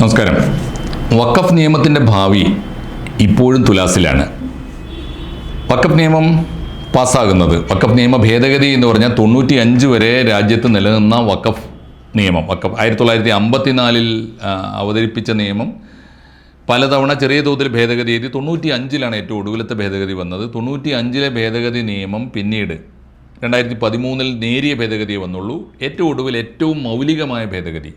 നമസ്കാരം. വക്കഫ് നിയമത്തിന്റെ ഭാവി ഇപ്പോഴും തുലാസിലാണ്. വക്കഫ് നിയമം പാസ്സാകുന്നത് വക്കഫ് നിയമ ഭേദഗതി എന്ന് പറഞ്ഞാൽ തൊണ്ണൂറ്റി അഞ്ച് വരെ രാജ്യത്ത് നിലനിന്ന വക്കഫ് നിയമം. വക്കഫ് ആയിരത്തി തൊള്ളായിരത്തി അമ്പത്തിനാലിൽ അവതരിപ്പിച്ച നിയമം പലതവണ ചെറിയ തോതിൽ ഭേദഗതി ചെയ്ത് തൊണ്ണൂറ്റി അഞ്ചിലാണ് ഏറ്റവും ഒടുവിലത്തെ ഭേദഗതി വന്നത്. തൊണ്ണൂറ്റി അഞ്ചിലെ ഭേദഗതി നിയമം പിന്നീട് രണ്ടായിരത്തി പതിമൂന്നിൽ നേരിയ ഭേദഗതിയെ വന്നുള്ളൂ. ഏറ്റവും ഒടുവിൽ ഏറ്റവും മൗലികമായ ഭേദഗതി.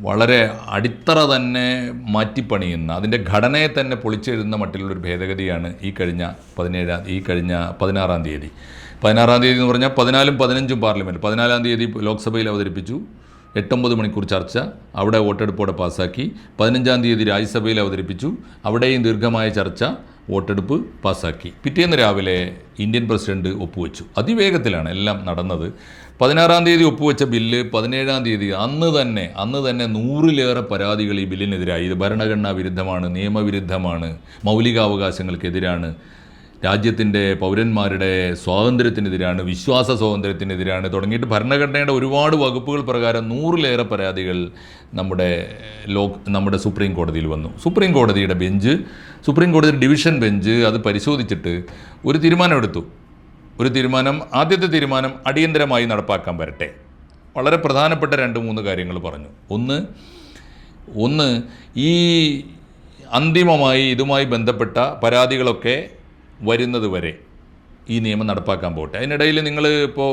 വളരെ അടിത്തറ തന്നെ മാറ്റിപ്പണിയുന്ന അതിന്റെ ഘടനയെ തന്നെ പൊളിച്ചെഴുതുന്ന മട്ടിലുള്ളൊരു ഭേദഗതിയാണ് ഈ കഴിഞ്ഞ പതിനേഴാം ഈ കഴിഞ്ഞ പതിനാറാം തീയതി. പതിനാറാം തീയതി എന്ന് പറഞ്ഞാൽ പതിനാലും പതിനഞ്ചും പാർലമെന്റ്. പതിനാലാം തീയതി ലോക്സഭയിൽ അവതരിപ്പിച്ചു. എട്ടൊമ്പത് മണിക്കൂർ ചർച്ച. അവിടെ വോട്ടെടുപ്പോടെ പാസ്സാക്കി. പതിനഞ്ചാം തീയതി രാജ്യസഭയിൽ അവതരിപ്പിച്ചു. അവിടെയും ദീർഘമായ ചർച്ച. വോട്ടെടുപ്പ് പാസ്സാക്കി പിറ്റേന്ന് രാവിലെ ഇന്ത്യൻ പ്രസിഡന്റ് ഒപ്പുവെച്ചു. അതിവേഗത്തിലാണ് എല്ലാം നടന്നത്. പതിനാറാം തീയതി ഒപ്പുവെച്ച ബില്ല് പതിനേഴാം തീയതി അന്ന് തന്നെ അന്ന് തന്നെ നൂറിലേറെ പരാതികൾ ഈ ബില്ലിനെതിരായി. ഇത് ഭരണഘടനാ വിരുദ്ധമാണ് നിയമവിരുദ്ധമാണ് മൗലികാവകാശങ്ങൾക്കെതിരാണ്. രാജ്യത്തിന്റെ പൗരന്മാരുടെ സ്വാതന്ത്ര്യത്തിനെതിരാണ് വിശ്വാസ സ്വാതന്ത്ര്യത്തിനെതിരാണ് തുടങ്ങിയിട്ട് ഭരണഘടനയുടെ ഒരുപാട് വകുപ്പുകൾ പ്രകാരം നൂറിലേറെ പരാതികൾ നമ്മുടെ ലോ നമ്മുടെ സുപ്രീം കോടതിയിൽ വന്നു. സുപ്രീം കോടതിയുടെ ബെഞ്ച് സുപ്രീം കോടതി ഡിവിഷൻ ബെഞ്ച് അത് പരിശോധിച്ചിട്ട് ഒരു തീരുമാനമെടുത്തു. ഒരു തീരുമാനം ആദ്യത്തെ തീരുമാനം അടിയന്തരമായി നടപ്പാക്കാൻ വരട്ടെ. വളരെ പ്രധാനപ്പെട്ട രണ്ട് മൂന്ന് കാര്യങ്ങൾ പറഞ്ഞു. ഒന്ന് ഒന്ന് ഈ അന്തിമമായി ഇതുമായി ബന്ധപ്പെട്ട പരാതികളൊക്കെ വരുന്നത് വരെ ഈ നിയമം നടപ്പാക്കാൻ പോട്ടെ. അതിനിടയിൽ നിങ്ങൾ ഇപ്പോൾ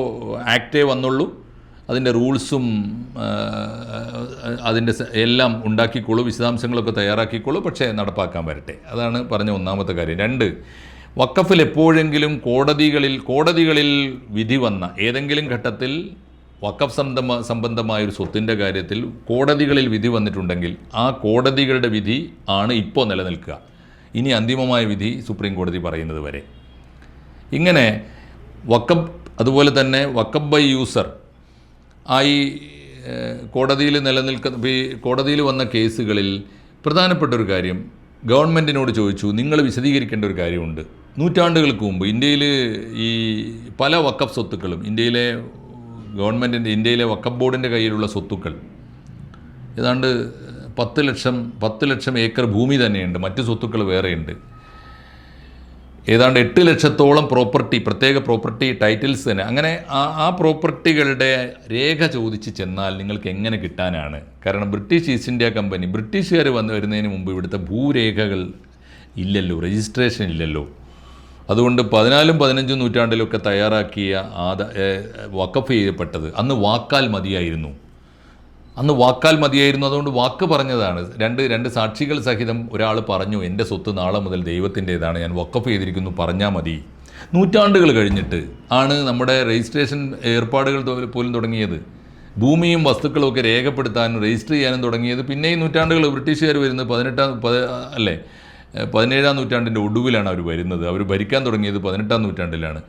ആക്റ്റേ വന്നുള്ളൂ. അതിന്റെ റൂൾസും അതിന്റെ എല്ലാം ഉണ്ടാക്കിക്കോളൂ വിശദാംശങ്ങളൊക്കെ തയ്യാറാക്കിക്കോളൂ പക്ഷേ നടപ്പാക്കാൻ വരട്ടെ. അതാണ് പറഞ്ഞ ഒന്നാമത്തെ കാര്യം. രണ്ട് വക്കഫിൽ എപ്പോഴെങ്കിലും കോടതികളിൽ കോടതികളിൽ വിധി വന്ന ഏതെങ്കിലും ഘട്ടത്തിൽ വക്കഫ് സംബന്ധ സംബന്ധമായ ഒരു സ്വത്തിന്റെ കാര്യത്തിൽ കോടതികളിൽ വിധി വന്നിട്ടുണ്ടെങ്കിൽ ആ കോടതികളുടെ വിധി ആണ് ഇപ്പോൾ നിലനിൽക്കുക. ഇനി അന്തിമമായ വിധി സുപ്രീം കോടതി പറയുന്നത് വരെ. ഇങ്ങനെ വക്കബ് അതുപോലെ തന്നെ വക്കബ് ബൈ യൂസർ ആയി കോടതിയിൽ നിലനിൽക്കുന്ന കോടതിയിൽ വന്ന കേസുകളിൽ പ്രധാനപ്പെട്ട ഒരു കാര്യം ഗവൺമെന്റിനോട് ചോദിച്ചു നിങ്ങൾ വിശദീകരിക്കേണ്ട ഒരു കാര്യമുണ്ട്. നൂറ്റാണ്ടുകൾക്ക് മുമ്പ് ഇന്ത്യയിൽ ഈ പല വക്കഫ് സ്വത്തുക്കളും ഇന്ത്യയിലെ ഗവൺമെന്റിന്റെ ഇന്ത്യയിലെ വക്കഫ് ബോർഡിന്റെ കയ്യിലുള്ള സ്വത്തുക്കൾ ഏതാണ്ട് പത്ത് ലക്ഷം പത്ത് ലക്ഷം ഏക്കർ ഭൂമി തന്നെയുണ്ട്. മറ്റ് സ്വത്തുക്കൾ വേറെയുണ്ട്. ഏതാണ്ട് എട്ട് ലക്ഷത്തോളം പ്രോപ്പർട്ടി പ്രത്യേക പ്രോപ്പർട്ടി ടൈറ്റിൽസ് തന്നെ. അങ്ങനെ ആ ആ പ്രോപ്പർട്ടികളുടെ രേഖ ചോദിച്ച് ചെന്നാൽ നിങ്ങൾക്ക് എങ്ങനെ കിട്ടാനാണ്? കാരണം ബ്രിട്ടീഷ് ഈസ്റ്റ് ഇന്ത്യ കമ്പനി ബ്രിട്ടീഷുകാർ വന്നു വരുന്നതിന് മുമ്പ് ഇവിടുത്തെ ഭൂരേഖകൾ ഇല്ലല്ലോ രജിസ്ട്രേഷൻ ഇല്ലല്ലോ. അതുകൊണ്ട് പതിനാലും പതിനഞ്ചും നൂറ്റാണ്ടിലൊക്കെ തയ്യാറാക്കിയ ആദ വക്കഫ് ചെയ്യപ്പെട്ടത്. അന്ന് വാക്കാൽ മതിയായിരുന്നു. അന്ന് വാക്കാൽ മതിയായിരുന്നു അതുകൊണ്ട് വാക്ക് പറഞ്ഞതാണ്. രണ്ട് രണ്ട് സാക്ഷികൾ സഹിതം ഒരാൾ പറഞ്ഞു എന്റെ സ്വത്ത് നാളെ മുതൽ ദൈവത്തിന്റേതാണ് ഞാൻ വക്കഫ് ചെയ്തിരിക്കുന്നു പറഞ്ഞാൽ മതി. നൂറ്റാണ്ടുകൾ കഴിഞ്ഞിട്ട് ആണ് നമ്മുടെ രജിസ്ട്രേഷൻ ഏർപ്പാടുകൾ പോലും തുടങ്ങിയത്. ഭൂമിയും വസ്തുക്കളും ഒക്കെ രേഖപ്പെടുത്താനും രജിസ്റ്റർ ചെയ്യാനും തുടങ്ങിയത്. പിന്നെയും നൂറ്റാണ്ടുകൾ ബ്രിട്ടീഷുകാർ വരുന്നത് പതിനെട്ടാം പത് അല്ലേ പതിനേഴാം നൂറ്റാണ്ടിന്റെ ഒടുവിലാണ് അവർ വരുന്നത്. അവർ ഭരിക്കാൻ തുടങ്ങിയത് പതിനെട്ടാം നൂറ്റാണ്ടിലാണ്.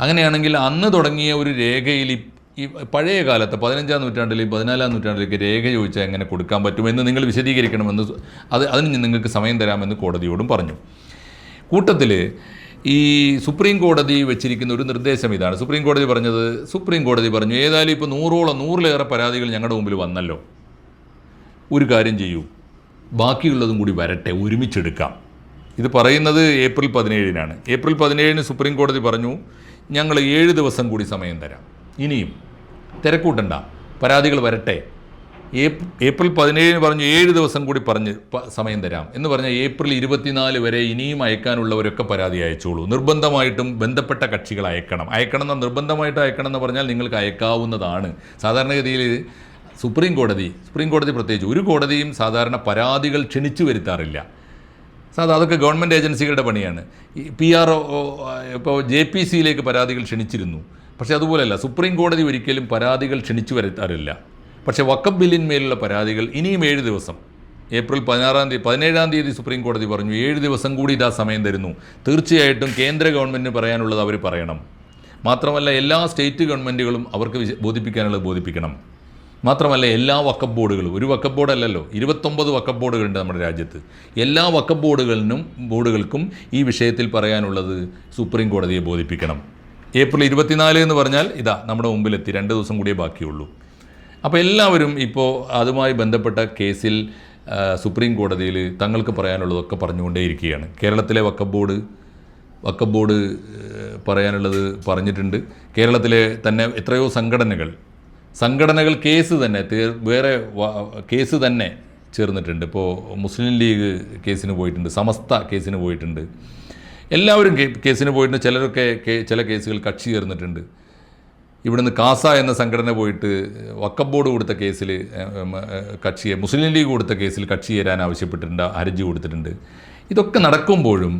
അങ്ങനെയാണെങ്കിൽ അന്ന് തുടങ്ങിയ ഒരു രേഖയിൽ ഈ- പഴയ കാലത്ത് പതിനഞ്ചാം നൂറ്റാണ്ടിലെയും പതിനാലാം നൂറ്റാണ്ടിലേക്ക് രേഖ ചോദിച്ചാൽ എങ്ങനെ കൊടുക്കാൻ പറ്റുമെന്ന് നിങ്ങൾ വിശദീകരിക്കണമെന്ന് അത് അതിന് നിങ്ങൾക്ക് സമയം തരാമെന്ന് കോടതിയോടും പറഞ്ഞു. കൂട്ടത്തിൽ ഈ സുപ്രീം കോടതി വെച്ചിരിക്കുന്ന ഒരു നിർദ്ദേശം ഇതാണ്. സുപ്രീം കോടതി പറഞ്ഞത് സുപ്രീം കോടതി പറഞ്ഞു ഏതായാലും ഇപ്പോൾ നൂറോളം നൂറിലേറെ പരാതികൾ ഞങ്ങളുടെ മുമ്പിൽ വന്നല്ലോ. ഒരു കാര്യം ചെയ്യൂ ബാക്കിയുള്ളതും കൂടി വരട്ടെ ഒരുമിച്ചെടുക്കാം. ഇത് പറയുന്നത് ഏപ്രിൽ പതിനേഴിനാണ്. ഏപ്രിൽ പതിനേഴിന് സുപ്രീം കോടതി പറഞ്ഞു ഞങ്ങൾ ഏഴ് ദിവസം കൂടി സമയം തരാം. ഇനിയും തിരക്കൂട്ടണ്ട. പരാതികൾ വരട്ടെ. ഏപ് ഏപ്രിൽ പതിനേഴിന് പറഞ്ഞ് ഏഴ് ദിവസം കൂടി പറഞ്ഞ് സമയം തരാം. എന്ന് പറഞ്ഞാൽ ഏപ്രിൽ ഇരുപത്തിനാല് വരെ ഇനിയും അയക്കാനുള്ളവരൊക്കെ പരാതി അയച്ചോളൂ. നിർബന്ധമായിട്ടും ബന്ധപ്പെട്ട കക്ഷികൾ അയക്കണം. അയക്കണം എന്ന് നിർബന്ധമായിട്ട് അയക്കണം എന്ന് പറഞ്ഞാൽ നിങ്ങൾക്ക് അയക്കാവുന്നതാണ്. സാധാരണഗതിയിൽ സുപ്രീം കോടതി സുപ്രീം കോടതി പ്രത്യേകിച്ച് ഒരു കോടതിയും സാധാരണ പരാതികൾ ക്ഷണിച്ചു വരുത്താറില്ല. സാധാ അതൊക്കെ ഗവൺമെന്റ് ഏജൻസികളുടെ പണിയാണ്. പി ആർ ഇപ്പോൾ ജെ പി സിയിലേക്ക് പരാതികൾ ക്ഷണിച്ചിരുന്നു. പക്ഷേ അതുപോലെയല്ല സുപ്രീം കോടതി ഒരിക്കലും പരാതികൾ ക്ഷണിച്ചു വരുത്താറില്ല. പക്ഷേ വക്കഫ് ബില്ലിന്മേലുള്ള പരാതികൾ ഇനിയും ഏഴ് ദിവസം. ഏപ്രിൽ പതിനാറാം തീയതി പതിനേഴാം തീയതി സുപ്രീം കോടതി പറഞ്ഞു ഏഴ് ദിവസം കൂടി ഇതാ സമയം തരുന്നു. തീർച്ചയായിട്ടും കേന്ദ്ര ഗവൺമെന്റിന് പറയാനുള്ളത് അവർ പറയണം. മാത്രമല്ല എല്ലാ സ്റ്റേറ്റ് ഗവൺമെന്റുകളും അവർക്ക് ബോധിപ്പിക്കാനുള്ളത് ബോധിപ്പിക്കണം. മാത്രമല്ല എല്ലാ വക്കപ്പ് ബോർഡുകളും ഒരു വക്കപ്പ് ബോർഡല്ലല്ലോ ഇരുപത്തൊമ്പത് വക്കപ്പ് ബോർഡുകളുണ്ട് നമ്മുടെ രാജ്യത്ത്. എല്ലാ വക്കപ്പ് ബോർഡുകളിനും ബോർഡുകൾക്കും ഈ വിഷയത്തിൽ പറയാനുള്ളത് സുപ്രീം കോടതിയെ ബോധിപ്പിക്കണം. ഏപ്രിൽ ഇരുപത്തിനാല് എന്ന് പറഞ്ഞാൽ ഇതാ നമ്മുടെ മുമ്പിലെത്തി രണ്ട് ദിവസം കൂടിയേ ബാക്കിയുള്ളൂ. അപ്പോൾ എല്ലാവരും ഇപ്പോൾ അതുമായി ബന്ധപ്പെട്ട കേസിൽ സുപ്രീം കോടതിയിൽ തങ്ങൾക്ക് പറയാനുള്ളതൊക്കെ പറഞ്ഞുകൊണ്ടേയിരിക്കുകയാണ്. കേരളത്തിലെ വക്കഫ് ബോർഡ് വക്കഫ് ബോർഡ് പറയാനുള്ളത് പറഞ്ഞിട്ടുണ്ട്. കേരളത്തിലെ തന്നെ എത്രയോ സംഘടനകൾ സംഘടനകൾ കേസ് തന്നെ വേറെ കേസ് തന്നെ ചേർന്നിട്ടുണ്ട്. ഇപ്പോൾ മുസ്ലിം ലീഗ് കേസിന് പോയിട്ടുണ്ട് സമസ്ത കേസിന് പോയിട്ടുണ്ട്. എല്ലാവരും കേസിന് പോയിട്ടുണ്ട്. ചിലരൊക്കെ ചില കേസുകൾ കക്ഷി ചേർന്നിട്ടുണ്ട്. ഇവിടുന്ന് കാസ എന്ന സംഘടന പോയിട്ട് വക്കഫ് ബോർഡ് കൊടുത്ത കേസിൽ കക്ഷിയെ മുസ്ലിം ലീഗ് കൊടുത്ത കേസിൽ കക്ഷി ചേരാൻ ആവശ്യപ്പെട്ടിട്ടുണ്ട് ഹർജി കൊടുത്തിട്ടുണ്ട്. ഇതൊക്കെ നടക്കുമ്പോഴും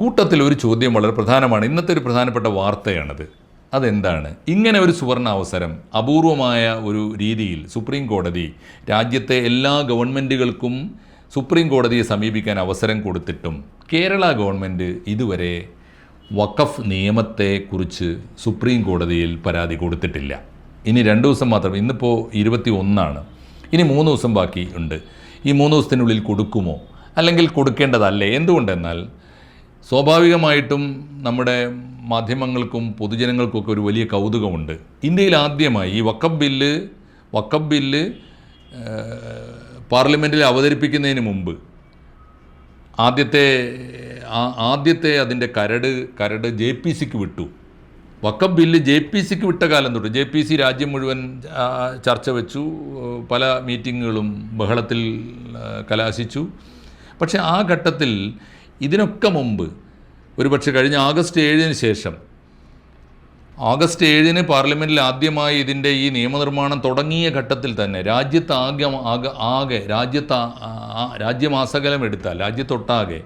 കൂട്ടത്തിൽ ഒരു ചോദ്യം വളരെ പ്രധാനമാണ്. ഇന്നത്തെ ഒരു പ്രധാനപ്പെട്ട വാർത്തയാണത്. അതെന്താണ്? ഇങ്ങനെ ഒരു സുവർണ അവസരം അപൂർവമായ ഒരു രീതിയിൽ സുപ്രീം കോടതി രാജ്യത്തെ എല്ലാ ഗവൺമെന്റുകൾക്കും സുപ്രീം കോടതിയെ സമീപിക്കാൻ അവസരം കൊടുത്തിട്ടും കേരള ഗവൺമെന്റ് ഇതുവരെ വഖഫ് നിയമത്തെക്കുറിച്ച് സുപ്രീം കോടതിയിൽ പരാതി കൊടുത്തിട്ടില്ല. ഇനി രണ്ട് ദിവസം മാത്രം ഇന്നിപ്പോൾ ഇരുപത്തി ഒന്നാണ് ഇനി മൂന്ന് ദിവസം ബാക്കി ഉണ്ട്. ഈ മൂന്ന് ദിവസത്തിനുള്ളിൽ കൊടുക്കുമോ? അല്ലെങ്കിൽ കൊടുക്കേണ്ടതല്ലേ? എന്തുകൊണ്ടെന്നാൽ സ്വാഭാവികമായിട്ടും നമ്മുടെ മാധ്യമങ്ങൾക്കും പൊതുജനങ്ങൾക്കൊക്കെ ഒരു വലിയ കൗതുകമുണ്ട്. ഇന്ത്യയിൽ ആദ്യമായി ഈ വക്കബ് ബില്ല് വക്കബ് ബില്ല് പാർലമെന്റിൽ അവതരിപ്പിക്കുന്നതിന് മുമ്പ് ആദ്യത്തെ ആദ്യത്തെ അതിന്റെ കരട് കരട് ജെ പി സിക്ക് വിട്ടു. വക്കം ബില്ല് ജെ പി സിക്ക് വിട്ട കാലം തൊട്ട് ജെ പി സി രാജ്യം മുഴുവൻ ചർച്ച വെച്ചു. പല മീറ്റിങ്ങുകളും ബഹളത്തിൽ കലാശിച്ചു. പക്ഷേ ആ ഘട്ടത്തിൽ ഇതിനൊക്കെ മുമ്പ് ഒരുപക്ഷെ കഴിഞ്ഞ ആഗസ്റ്റ് ഏഴിന് ശേഷം ഓഗസ്റ്റ് ഏഴിന് പാർലമെന്റിൽ ആദ്യമായി ഇതിന്റെ ഈ നിയമനിർമ്മാണം തുടങ്ങിയ ഘട്ടത്തിൽ തന്നെ രാജ്യത്ത് ആകെ ആകെ രാജ്യത്ത് രാജ്യമാസകലം എടുത്താൽ രാജ്യത്തൊട്ടാകെ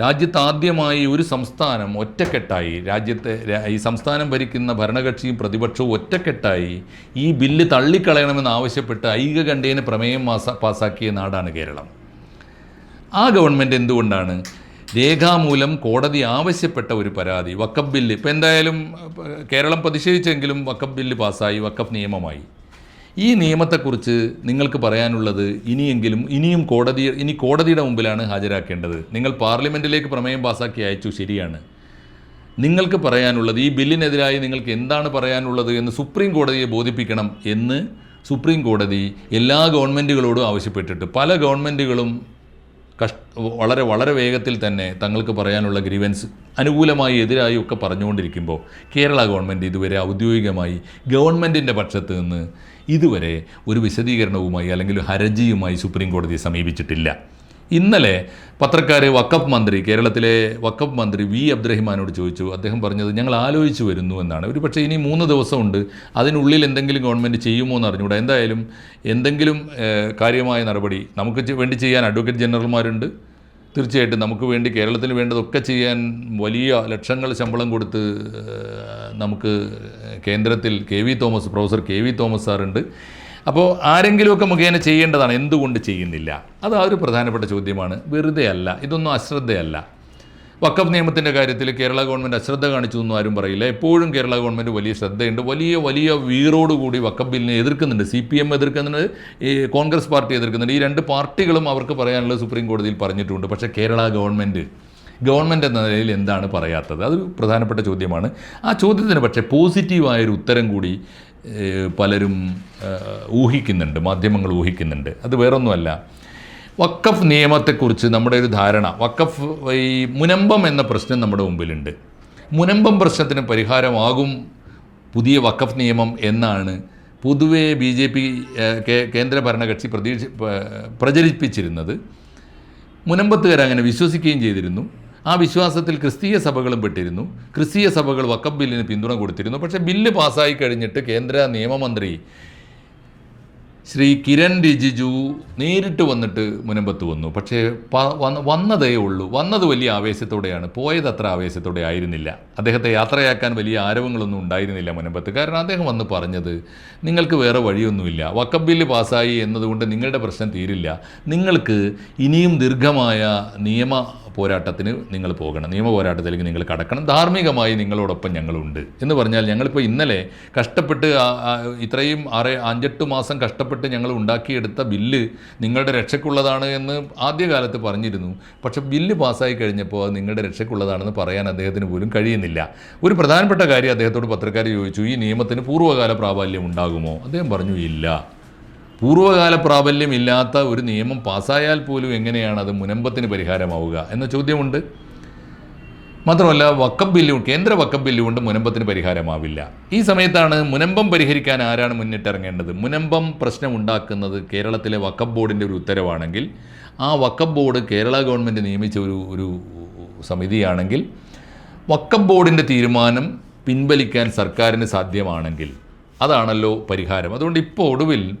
രാജ്യത്ത് ആദ്യമായി ഒരു സംസ്ഥാനം ഒറ്റക്കെട്ടായി രാജ്യത്തെ ഈ സംസ്ഥാനം ഭരിക്കുന്ന ഭരണകക്ഷിയും പ്രതിപക്ഷവും ഒറ്റക്കെട്ടായി ഈ ബില്ല് തള്ളിക്കളയണമെന്ന് ആവശ്യപ്പെട്ട് ഐകകണ്ഠേന പ്രമേയം പാസാക്കിയ നാടാണ് കേരളം. ആ ഗവൺമെന്റ് എന്തുകൊണ്ടാണ് രേഖാമൂലം കോടതി ആവശ്യപ്പെട്ട ഒരു പരാതി വക്കഫ് ബില്ല്. ഇപ്പം എന്തായാലും കേരളം പ്രതിഷേധിച്ചെങ്കിലും വക്കഫ് ബില്ല് പാസ്സായി വക്കഫ് നിയമമായി. ഈ നിയമത്തെക്കുറിച്ച് നിങ്ങൾക്ക് പറയാനുള്ളത് ഇനിയെങ്കിലും ഇനിയും കോടതി ഇനി കോടതിയുടെ മുമ്പിലാണ് ഹാജരാക്കേണ്ടത്. നിങ്ങൾ പാർലമെന്റിലേക്ക് പ്രമേയം പാസ്സാക്കി അയച്ചു ശരിയാണ്. നിങ്ങൾക്ക് പറയാനുള്ളത് ഈ ബില്ലിനെതിരായി നിങ്ങൾക്ക് എന്താണ് പറയാനുള്ളത് എന്ന് സുപ്രീം കോടതിയെ ബോധിപ്പിക്കണം എന്ന് സുപ്രീം കോടതി എല്ലാ ഗവൺമെന്റുകളോടും ആവശ്യപ്പെട്ടിട്ട് പല ഗവൺമെന്റുകളും കഷ് വളരെ വളരെ വേഗത്തിൽ തന്നെ തങ്ങൾക്ക് പറയാനുള്ള ഗ്രീവൻസ് അനുകൂലമായി എതിരായി ഒക്കെ പറഞ്ഞുകൊണ്ടിരിക്കുമ്പോൾ കേരള ഗവൺമെന്റ് ഇതുവരെ ഔദ്യോഗികമായി ഗവൺമെന്റിന്റെ പക്ഷത്ത് നിന്ന് ഇതുവരെ ഒരു വിശദീകരണവുമായി അല്ലെങ്കിൽ ഹരജിയുമായി സുപ്രീം കോടതിയെ സമീപിച്ചിട്ടില്ല. ഇന്നലെ പത്രക്കാർ വക്കപ്പ് മന്ത്രി കേരളത്തിലെ വക്കപ്പ് മന്ത്രി വി. അബ്ദുറഹിമാനോട് ചോദിച്ചു. അദ്ദേഹം പറഞ്ഞത് ഞങ്ങൾ ആലോചിച്ചു വരുന്നു എന്നാണ്. ഒരു പക്ഷേ ഇനി മൂന്ന് ദിവസമുണ്ട്. അതിനുള്ളിൽ എന്തെങ്കിലും ഗവൺമെന്റ് ചെയ്യുമോ എന്ന് അറിഞ്ഞുകൂടാ എന്തായാലും എന്തെങ്കിലും കാര്യമായ നടപടി നമുക്ക് വേണ്ടി ചെയ്യാൻ അഡ്വക്കേറ്റ് ജനറൽമാരുണ്ട്. തീർച്ചയായിട്ടും നമുക്ക് വേണ്ടി കേരളത്തിന് വേണ്ടതൊക്കെ ചെയ്യാൻ വലിയ ലക്ഷങ്ങൾ ശമ്പളം കൊടുത്ത് നമുക്ക് കേന്ദ്രത്തിൽ K V Thomas professor K V Thomas സാറുണ്ട്. അപ്പോൾ ആരെങ്കിലുമൊക്കെ മുഖേന ചെയ്യേണ്ടതാണ് എന്തുകൊണ്ട് ചെയ്യുന്നില്ല? അത് ആ ഒരു പ്രധാനപ്പെട്ട ചോദ്യമാണ്. വെറുതെ അല്ല ഇതൊന്നും അശ്രദ്ധയല്ല. വക്കഫ് നിയമത്തിന്റെ കാര്യത്തിൽ കേരള ഗവൺമെന്റ് അശ്രദ്ധ കാണിച്ചു എന്നും ആരും പറയില്ല. എപ്പോഴും കേരള ഗവൺമെന്റ് വലിയ ശ്രദ്ധയുണ്ട്. വലിയ വലിയ വീറോടുകൂടി വക്കഫ് ബില്ലിനെ എതിർക്കുന്നുണ്ട്. സി പി എം എതിർക്കുന്നുണ്ട് ഈ കോൺഗ്രസ് പാർട്ടി എതിർക്കുന്നുണ്ട്. ഈ രണ്ട് പാർട്ടികളും അവർക്ക് പറയാനുള്ളത് സുപ്രീം കോടതിയിൽ പറഞ്ഞിട്ടുണ്ട്. പക്ഷേ കേരള ഗവൺമെന്റ് ഗവൺമെന്റ് എന്ന നിലയിൽ എന്താണ് പറയാത്തത്? അതൊരു പ്രധാനപ്പെട്ട ചോദ്യമാണ്. ആ ചോദ്യത്തിന് പക്ഷേ പോസിറ്റീവായൊരു ഉത്തരം കൂടി പലരും ഊഹിക്കുന്നുണ്ട് മാധ്യമങ്ങൾ ഊഹിക്കുന്നുണ്ട്. അത് വേറൊന്നുമല്ല. വക്കഫ് നിയമത്തെക്കുറിച്ച് നമ്മുടെ ഒരു ധാരണ വക്കഫ് ഈ മുനമ്പം എന്ന പ്രശ്നം നമ്മുടെ മുമ്പിലുണ്ട്. മുനമ്പം പ്രശ്നത്തിന് പരിഹാരമാകും പുതിയ വക്കഫ് നിയമം എന്നാണ് പൊതുവെ ബി ജെ പി കേന്ദ്ര ഭരണകക്ഷി പ്രതീക്ഷ പ്രചരിപ്പിച്ചിരുന്നത്. മുനമ്പത്തുകാർ അങ്ങനെ വിശ്വസിക്കുകയും ചെയ്തിരുന്നു. ആ വിശ്വാസത്തിൽ ക്രിസ്തീയ സഭകളും പെട്ടിരുന്നു. ക്രിസ്തീയ സഭകൾ വക്കം ബില്ലിന് പിന്തുണ കൊടുത്തിരുന്നു. പക്ഷേ ബില്ല് പാസ്സായി കഴിഞ്ഞിട്ട് കേന്ദ്ര നിയമമന്ത്രി ശ്രീ കിരൺ റിജിജു നേരിട്ട് വന്നിട്ട് മുനമ്പത്ത് വന്നു. പക്ഷേ വന്നതേ ഉള്ളൂ. വന്നത് വലിയ ആവേശത്തോടെയാണ്. പോയത് അത്ര ആവേശത്തോടെ ആയിരുന്നില്ല. അദ്ദേഹത്തെ യാത്രയാക്കാൻ വലിയ ആരവങ്ങളൊന്നും ഉണ്ടായിരുന്നില്ല മുനമ്പത്ത്. കാരണം അദ്ദേഹം വന്ന് പറഞ്ഞത് നിങ്ങൾക്ക് വേറെ വഴിയൊന്നുമില്ല. വക്കം ബില്ല് പാസ്സായി എന്നതുകൊണ്ട് നിങ്ങളുടെ പ്രശ്നം തീരില്ല. നിങ്ങൾക്ക് ഇനിയും ദീർഘമായ നിയമ പോരാട്ടത്തിന് നിങ്ങൾ പോകണം. നിയമ പോരാട്ടത്തിലേക്ക് നിങ്ങൾ കടക്കണം. ധാർമ്മികമായി നിങ്ങളോടൊപ്പം ഞങ്ങളുണ്ട് എന്ന് പറഞ്ഞാൽ ഞങ്ങളിപ്പോൾ ഇന്നലെ കഷ്ടപ്പെട്ട് ഇത്രയും ആറ് അഞ്ചെട്ട് മാസം കഷ്ടപ്പെട്ട് ഞങ്ങൾ ഉണ്ടാക്കിയെടുത്ത ബില്ല് നിങ്ങളുടെ രക്ഷയ്ക്കുള്ളതാണ് എന്ന് ആദ്യകാലത്ത് പറഞ്ഞിരുന്നു. പക്ഷെ ബില്ല് പാസ്സായി കഴിഞ്ഞപ്പോൾ അത് നിങ്ങളുടെ രക്ഷയ്ക്കുള്ളതാണെന്ന് പറയാൻ അദ്ദേഹത്തിന് പോലും കഴിയുന്നില്ല. ഒരു പ്രധാനപ്പെട്ട കാര്യം അദ്ദേഹത്തോട് പത്രക്കാർ ചോദിച്ചു ഈ നിയമത്തിന് പൂർവകാല പ്രാബല്യം ഉണ്ടാകുമോ? അദ്ദേഹം പറഞ്ഞു ഇല്ല. പൂർവകാല പ്രാബല്യമില്ലാത്ത ഒരു നിയമം പാസ്സായാൽ പോലും എങ്ങനെയാണ് അത് മുനമ്പത്തിന് പരിഹാരമാവുക എന്ന ചോദ്യമുണ്ട്. മാത്രമല്ല വക്കം ബില്ല് കേന്ദ്ര വക്കം ബില്ല് കൊണ്ട് മുനമ്പത്തിന് പരിഹാരമാവില്ല. ഈ സമയത്താണ് മുനമ്പം പരിഹരിക്കാൻ ആരാണ് മുന്നിട്ടിറങ്ങേണ്ടത്? മുനമ്പം പ്രശ്നം ഉണ്ടാക്കുന്നത് കേരളത്തിലെ വക്കം ബോർഡിന്റെ ഒരു ഉത്തരവാണെങ്കിൽ ആ വക്കം ബോർഡ് കേരള ഗവൺമെന്റ് നിയമിച്ച ഒരു ഒരു സമിതിയാണെങ്കിൽ വക്കം ബോർഡിന്റെ തീരുമാനം പിൻവലിക്കാൻ സർക്കാരിന് സാധ്യമാണെങ്കിൽ അതാണല്ലോ പരിഹാരം. അതുകൊണ്ട് ഇപ്പോൾ ഒടുവിൽ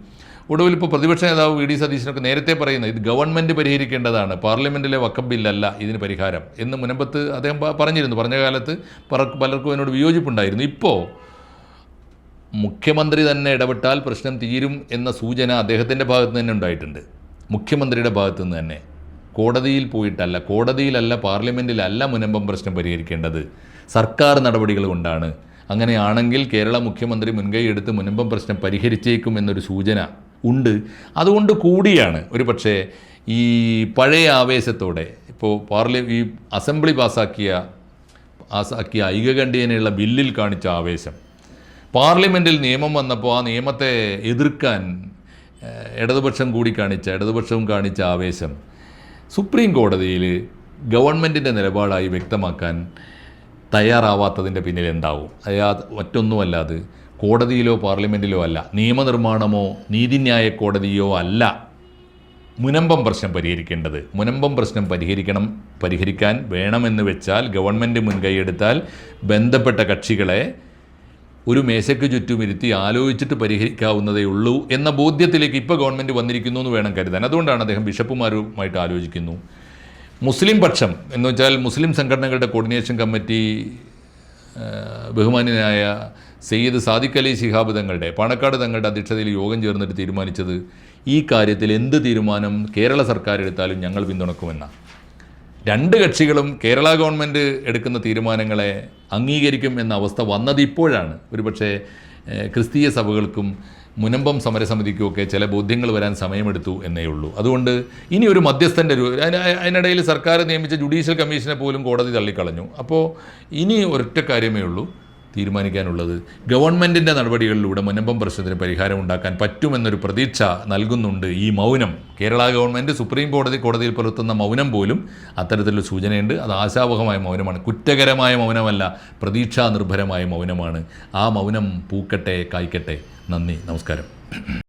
ഒടുവിൽ ഇപ്പോൾ പ്രതിപക്ഷ നേതാവ് വി ഡി സതീശനൊക്കെ നേരത്തെ പറയുന്നത് ഇത് ഗവൺമെന്റ് പരിഹരിക്കേണ്ടതാണ് പാർലമെന്റിലെ വക്കം ബില്ലല്ല ഇതിന് പരിഹാരം എന്ന് മുനമ്പത്ത് അദ്ദേഹം പറഞ്ഞിരുന്നു. പറഞ്ഞ കാലത്ത് പലർക്കും അതിനോട് വിയോജിപ്പുണ്ടായിരുന്നു. ഇപ്പോൾ മുഖ്യമന്ത്രി തന്നെ ഇടപെട്ടാൽ പ്രശ്നം തീരും എന്ന സൂചന അദ്ദേഹത്തിന്റെ ഭാഗത്ത് തന്നെ ഉണ്ടായിട്ടുണ്ട്. മുഖ്യമന്ത്രിയുടെ ഭാഗത്തു നിന്ന് തന്നെ. കോടതിയിൽ പോയിട്ടല്ല കോടതിയിലല്ല പാർലമെന്റിലല്ല മുനമ്പം പ്രശ്നം പരിഹരിക്കേണ്ടത്. സർക്കാർ നടപടികൾ കൊണ്ടാണ്. അങ്ങനെയാണെങ്കിൽ കേരള മുഖ്യമന്ത്രി മുൻകൈ എടുത്ത് മുനമ്പം പ്രശ്നം പരിഹരിച്ചേക്കും എന്നൊരു സൂചന ഉണ്ട്. അതുകൊണ്ട് കൂടിയാണ് ഒരു പക്ഷേ ഈ പഴയ ആവേശത്തോടെ ഇപ്പോൾ പാർലി ഈ അസംബ്ലി പാസ്സാക്കിയ പാസ്സാക്കിയ ഐകകണ്ഠ്യേനയുള്ള ബില്ലിൽ കാണിച്ച ആവേശം. പാർലമെന്റിൽ നിയമം വന്നപ്പോൾ ആ നിയമത്തെ എതിർക്കാൻ ഇടതുപക്ഷം കൂടി കാണിച്ച ഇടതുപക്ഷവും കാണിച്ച ആവേശം സുപ്രീം കോടതിയിൽ ഗവൺമെന്റിന്റെ നിലപാടായി വ്യക്തമാക്കാൻ തയ്യാറാവാത്തതിന്റെ പിന്നിൽ എന്താവും? അയാ മറ്റൊന്നുമല്ലാതെ കോടതിയിലോ പാർലമെന്റിലോ അല്ല നിയമനിർമ്മാണമോ നീതിന്യായ കോടതിയോ അല്ല മുനമ്പം പ്രശ്നം പരിഹരിക്കേണ്ടത്. മുനമ്പം പ്രശ്നം പരിഹരിക്കണം പരിഹരിക്കാൻ വേണമെന്ന് വെച്ചാൽ ഗവൺമെന്റ് മുൻകൈയെടുത്താൽ ബന്ധപ്പെട്ട കക്ഷികളെ ഒരു മേശയ്ക്ക് ചുറ്റും ഇരുത്തി ആലോചിച്ചിട്ട് പരിഹരിക്കാവുന്നതേ ഉള്ളൂ എന്ന ബോധ്യത്തിലേക്ക് ഇപ്പോൾ ഗവൺമെന്റ് വന്നിരിക്കുന്നു എന്ന് വേണം കരുതാൻ. അതുകൊണ്ടാണ് അദ്ദേഹം ബിഷപ്പുമാരുമായിട്ട് ആലോചിക്കുന്നു. മുസ്ലിം പക്ഷം എന്ന് വെച്ചാൽ മുസ്ലിം സംഘടനകളുടെ കോർഡിനേഷൻ കമ്മിറ്റി ബഹുമാന്യനായ സയ്യിദ് സാദിഖ് അലി ശിഹാബ് തങ്ങളുടെ പാണക്കാട് തങ്ങളുടെ അധ്യക്ഷതയിൽ യോഗം ചേർന്നിട്ട് തീരുമാനിച്ചത് ഈ കാര്യത്തിൽ എന്ത് തീരുമാനം കേരള സർക്കാർ എടുത്താലും ഞങ്ങൾ പിന്തുണക്കുമെന്നാണ് രണ്ട് കക്ഷികളും കേരള ഗവൺമെന്റ് എടുക്കുന്ന തീരുമാനങ്ങളെ അംഗീകരിക്കും എന്ന അവസ്ഥ വന്നത് ഇപ്പോഴാണ്. ഒരുപക്ഷെ ക്രിസ്തീയ സഭകൾക്കും മുനമ്പം സമരസമിതിക്കുമൊക്കെ ചില ബോധ്യങ്ങൾ വരാൻ സമയമെടുത്തു എന്നേ ഉള്ളൂ. അതുകൊണ്ട് ഇനി ഒരു മധ്യസ്ഥന്റെ ഒരു അതിനിടയിൽ സർക്കാർ നിയമിച്ച ജുഡീഷ്യൽ കമ്മീഷനെ പോലും കോടതി തള്ളിക്കളഞ്ഞു. അപ്പോൾ ഇനി ഒരൊറ്റ കാര്യമേ ഉള്ളൂ. തീരുമാനിക്കാനുള്ളത്. ഗവൺമെന്റിന്റെ നടപടികളിലൂടെ മുനമ്പം പ്രശ്നത്തിന് പരിഹാരം ഉണ്ടാക്കാൻ പറ്റുമെന്നൊരു പ്രതീക്ഷ നൽകുന്നുണ്ട് ഈ മൗനം. കേരള ഗവൺമെന്റ് സുപ്രീം കോടതി കോടതിയിൽ പുലർത്തുന്ന മൗനം പോലും അത്തരത്തിലൊരു സൂചനയുണ്ട്. അത് ആശാവഹമായ മൗനമാണ്. കുറ്റകരമായ മൗനമല്ല പ്രതീക്ഷാ നിർഭരമായ മൗനമാണ്. ആ മൗനം പൂക്കട്ടെ കായ്ക്കട്ടെ. നന്ദി. നമസ്കാരം.